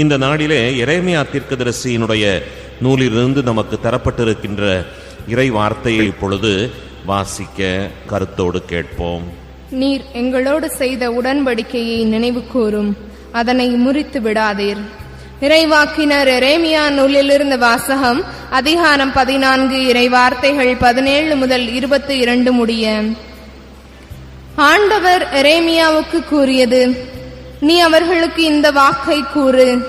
இந்த நாளிலே எரேமியா தீர்க்கதரிசியினுடைய நூலிலிருந்து நமக்கு தரப்பட்டிருக்கின்ற இறை வார்த்தையை இப்பொழுது வாசிக்க கருத்தோடு கேட்போம். நீர் எங்களோடு செய்த உடன்படிக்கையை நினைவு கூறும். அதனை முறித்து விடாதீர். இறைவாக்கினர் எரேமியா நூலிலிருந்து வாசகம் அதிகாரம் பதினான்கு இறை வார்த்தைகள் பதினேழு முதல் இருபத்தி இரண்டு முடிய. ஆண்டவர் எரேமியாவுக்கு கூறியது நீ அவர்களுக்கு இந்த வாக்கை கூறு.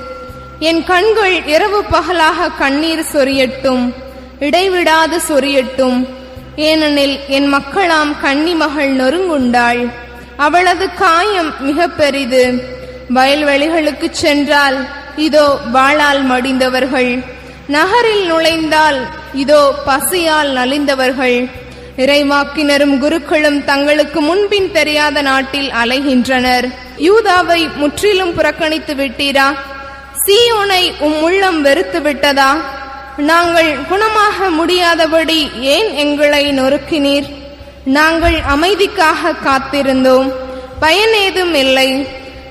என் கண்கள் இரவு பகலாக கண்ணீர் சொரியட்டும் இடைவிடாது சொரியட்டும். ஏனெனில் என் மக்களாம் கன்னி மகள் நொறுங்குண்டாள். அவளது காயம் மிக பெரிது. வயல்வெளிகளுக்குச் சென்றால் இதோ வாளால் மடிந்தவர்கள். நகரில் நுழைந்தால் இதோ பசியால் நலிந்தவர்கள். இறைவாக்கினரும் குருக்களும் தங்களுக்கு முன்பின் தெரியாத நாட்டில் அலைகின்றனர். யூதாவை முற்றிலும் புறக்கணித்து விட்டீரா? சீயோனை உம் உள்ளம் வெறுத்து விட்டதா? நாங்கள் குணமாக முடியாதபடி ஏன் எங்களை நொறுக்கினீர்? நாங்கள் அமைதிக்காக காத்திருந்தோம். பயனேதும் இல்லை.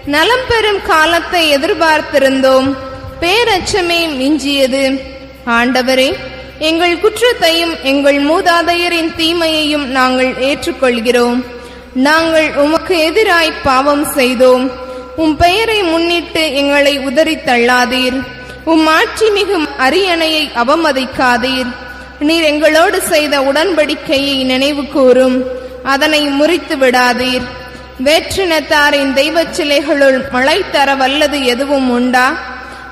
நலம் பெறும் காலத்தை எதிர்பார்த்திருந்தோம். பேரச்சமே மிஞ்சியது. ஆண்டவரே எங்கள் குற்றத்தையும் எங்கள் மூதாதையரின் தீமையையும் நாங்கள் ஏற்றுக்கொள்கிறோம். நாங்கள் உமக்கு எதிராய் பாவம் செய்தோம். உம் பெயரை முன்னிட்டு எங்களை உதறி தள்ளாதீர் உம் ஆட்சி மிகும் அரியணையை அவமதிக்காதீர். நீர் எங்களோடு செய்த உடன்படிக்கையை நினைவு கூறும். அதனை முறித்து விடாதீர். வேற்றினத்தாரின் தெய்வச் சிலைகளுள் மழை தர வல்லது எதுவும் உண்டா?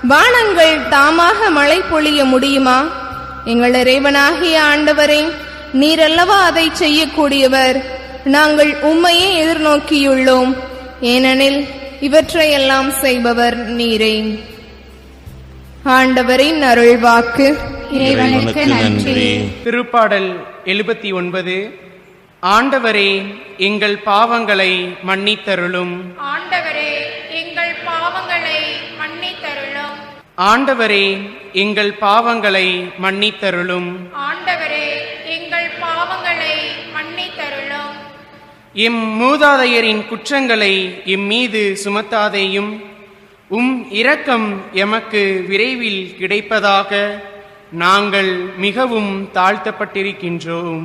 வானங்கள் தாமாக மழை பொழிய முடியுமா? எங்கள் இறைவனாகிய ஆண்டவரே நீரல்லவா அதை செய்யக்கூடியவர். நாங்கள் உம்மையே எதிர்நோக்கியுள்ளோம். ஏனெனில் இவற்றையெல்லாம் செய்பவர் நீரே. ஆண்டவரின் அருள்வாக்கு. இறைவனுக்கு நன்றி. திருப்பாடல் எழுபத்தி ஒன்பது ஆண்டவரே எங்கள் பாவங்களை மன்னித்தருளும். ஆண்டவரே ஆண்டவரே எங்கள் பாவங்களை மன்னித்தருளும். ஆண்டவரே எங்கள் பாவங்களை மன்னித்தருளும். எம் மூதாதையரின் குற்றங்களை எம் மீது சுமத்தாதேயும் உம் இரக்கம் எமக்கு விரைவில் கிடைப்பதாக நாங்கள் மிகவும் தாழ்த்தப்பட்டிருக்கின்றோம்.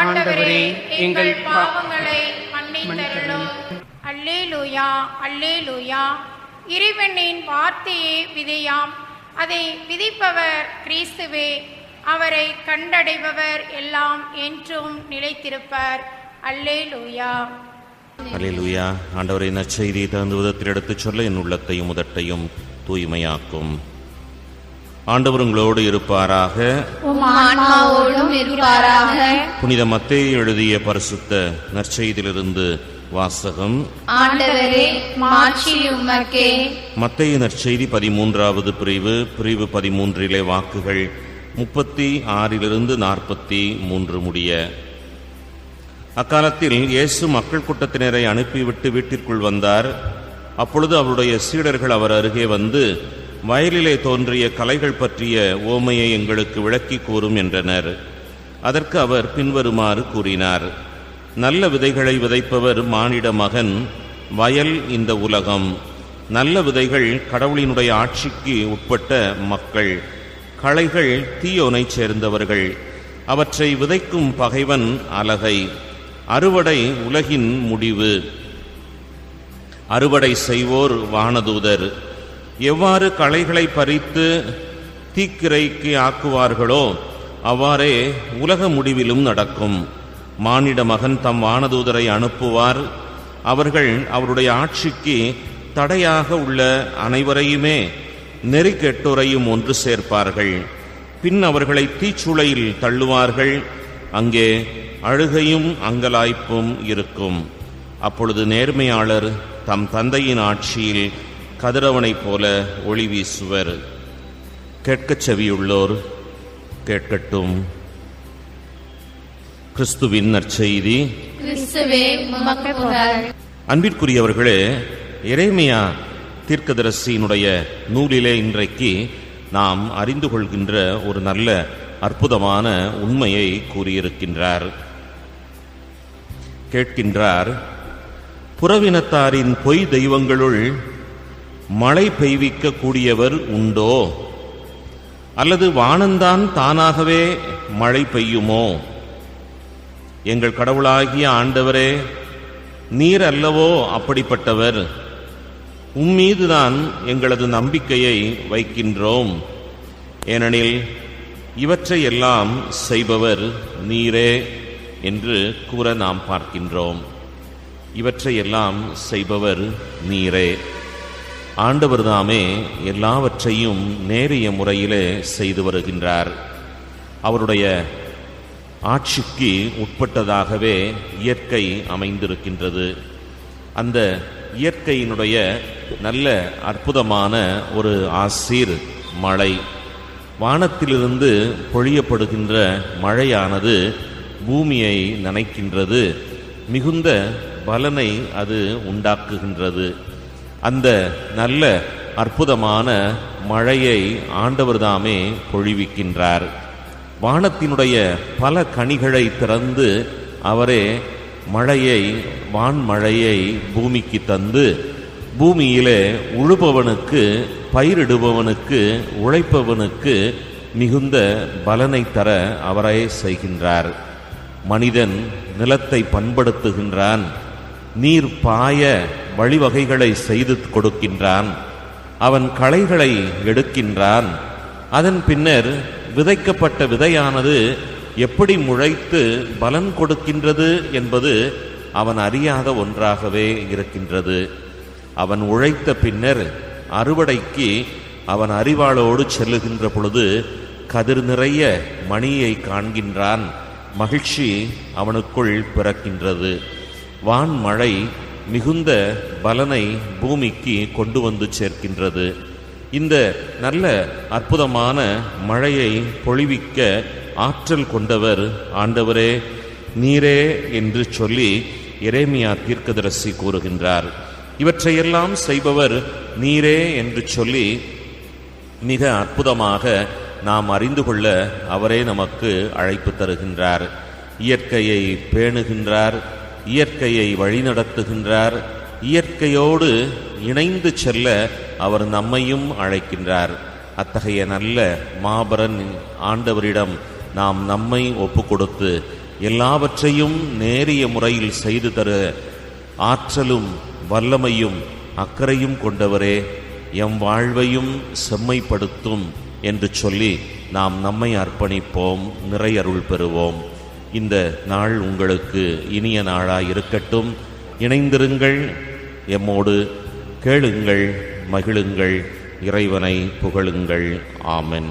ஆண்டவரே எங்கள் பாவங்களை மன்னித்தருளும். அல்லேலூயா அல்லேலூயா. இறைவனின் வார்த்தையே விதையாம். அதை விதிப்பவர் கிறிஸ்துவே அவரை கண்டடைபவர் எல்லாம் என்றும் நிலைத்திருப்பர். அல்லேலூயா. அல்லேலூயா. ஆண்டவரை நற்செய்தியை தகுந்த விதத்தில் எடுத்துச் சொல்ல என் உள்ளத்தையும் உதட்டையும் தூய்மையாக்கும். ஆண்டவர் உங்களோடு இருப்பாராக. புனித மத்தேயு எழுதிய பரிசுத்த நற்செய்தியிலிருந்து வாசகம். ஆண்டவரே மாட்சி உமக்கே. மத்தேயு நற்செய்தி பதிமூன்றாவது பிரிவு பிரிவு பதிமூன்றிலே வாக்குகள் முப்பத்தி ஆறிலிருந்து நாற்பத்தி மூன்று முடிய. அக்காலத்தில் இயேசு மக்கள் கூட்டத்தினரை அனுப்பிவிட்டு வீட்டிற்குள் வந்தார். அப்பொழுது அவருடைய சீடர்கள் அவர் அருகே வந்து வயலிலே தோன்றிய கலைகள் பற்றிய ஓமையை எங்களுக்கு விளக்கி கூறும் என்றனர். அதற்கு அவர் பின்வருமாறு கூறினார். நல்ல விதைகளை விதைப்பவர் மானிட மகன் வயல் இந்த உலகம். நல்ல விதைகள் கடவுளினுடைய ஆட்சிக்கு உட்பட்ட மக்கள். களைகள் தீயோனைச் சேர்ந்தவர்கள். அவற்றை விதைக்கும் பகைவன் அலகை அறுவடை உலகின் முடிவு. அறுவடை செய்வோர் வானதூதர். எவ்வாறு களைகளை பறித்து தீக்கிரைக்கு ஆக்குவார்களோ அவ்வாறே உலக முடிவிலும் நடக்கும். மானிட மகன் தம் வானதூதரை அனுப்புவார். அவர்கள் அவருடைய ஆட்சிக்கு தடையாக உள்ள அனைவரையுமே நெறிக்கெட்டோரையும் ஒன்று சேர்ப்பார்கள். பின் அவர்களை தீச்சுளையில் தள்ளுவார்கள். அங்கே அழுகையும் அங்கலாய்ப்பும் இருக்கும். அப்பொழுது நேர்மையாளர் தம் தந்தையின் ஆட்சியில் கதிரவனைப் போல ஒளி வீசுவர். கேட்கச் செவியுள்ளோர் கேட்கட்டும். கிறிஸ்துவின் நற்செய்தி. அன்பிற்குரியவர்களே எரேமியா தீர்க்கதரிசியினுடைய நூலிலே இன்றைக்கு நாம் அறிந்து கொள்கின்ற ஒரு நல்ல அற்புதமான உண்மையை கூறியிருக்கின்றார். கேட்கின்றார் புறவினத்தாரின் பொய் தெய்வங்களுள் மழை பெய்விக்க கூடியவர் உண்டோ? அல்லது வானந்தான் தானாகவே மழை பெய்யுமோ? எங்கள் கடவுளாகிய ஆண்டவரே நீர் அல்லவோ அப்படிப்பட்டவர். உம்மீதுதான் எங்களது நம்பிக்கையை வைக்கின்றோம். ஏனெனில் இவற்றையெல்லாம் செய்பவர் நீரே என்று கூற நாம் பார்க்கின்றோம். இவற்றையெல்லாம் செய்பவர் நீரே. ஆண்டவர்தாமே எல்லாவற்றையும் நேரிய முறையிலே செய்து வருகின்றார். அவருடைய ஆட்சிக்கு உட்பட்டதாகவே இயற்கை அமைந்திருக்கின்றது. அந்த இயற்கையினுடைய நல்ல அற்புதமான ஒரு ஆசீர் மழை. வானத்திலிருந்து பொழியப்படுகின்ற மழையானது பூமியை நனைக்கின்றது. மிகுந்த பலனை அது உண்டாக்குகின்றது. அந்த நல்ல அற்புதமான மழையை ஆண்டவர்தாமே பொழிவிக்கின்றார். வானத்தினுடைய பல கனிகளை திறந்து அவரே மழையை வான்மழையை பூமிக்கு தந்து பூமியிலே உழுபவனுக்கு பயிரிடுபவனுக்கு உழைப்பவனுக்கு மிகுந்த பலனை தர அவரே செய்கின்றார். மனிதன் நிலத்தை பண்படுத்துகின்றான். நீர் பாய வழிவகைகளை செய்து கொடுக்கின்றான். அவன் களைகளை எடுக்கின்றான். அதன் பின்னர் விதைக்கப்பட்ட விதையானது எப்படி முளைத்து பலன் கொடுக்கின்றது என்பது அவன் அறியாத ஒன்றாகவே இருக்கின்றது. அவன் உழைத்த பின்னர் அறுவடைக்கு அவன் அறிவாளோடு செல்லுகின்ற பொழுது கதிர் நிறைய மணியை காண்கின்றான். மகிழ்ச்சி அவனுக்குள் பிறக்கின்றது. வான்மழை மிகுந்த பலனை பூமிக்கு கொண்டு வந்து சேர்க்கின்றது. இந்த நல்ல அற்புதமான மழையை பொழிவிக்க ஆற்றல் கொண்டவர் ஆண்டவரே நீரே என்று சொல்லி எரேமியா தீர்க்கதரசி கூறுகின்றார். இவற்றையெல்லாம் செய்பவர் நீரே என்று சொல்லி மிக அற்புதமாக நாம் அறிந்து கொள்ள அவரே நமக்கு அழைப்பு தருகின்றார். இயற்கையை பேணுகின்றார் இயற்கையை வழிநடத்துகின்றார் இயற்கையோடு இணைந்து செல்ல அவர் நம்மையும் அழைக்கின்றார். அத்தகைய நல்ல மாபரன் ஆண்டவரிடம் நாம் நம்மை ஒப்பு கொடுத்து எல்லாவற்றையும் நேரிய முறையில் செய்து தர ஆற்றலும் வல்லமையும் அக்கறையும் கொண்டவரே எம் வாழ்வையும் செம்மைப்படுத்தும் என்று சொல்லி நாம் நம்மை அர்ப்பணிப்போம் நிறையருள் பெறுவோம். இந்த நாள் உங்களுக்கு இனிய நாளாக இருக்கட்டும் இணைந்திருங்கள். எம்மோடு கேளுங்கள் மகிழுங்கள் இறைவனை புகழுங்கள். ஆமென்.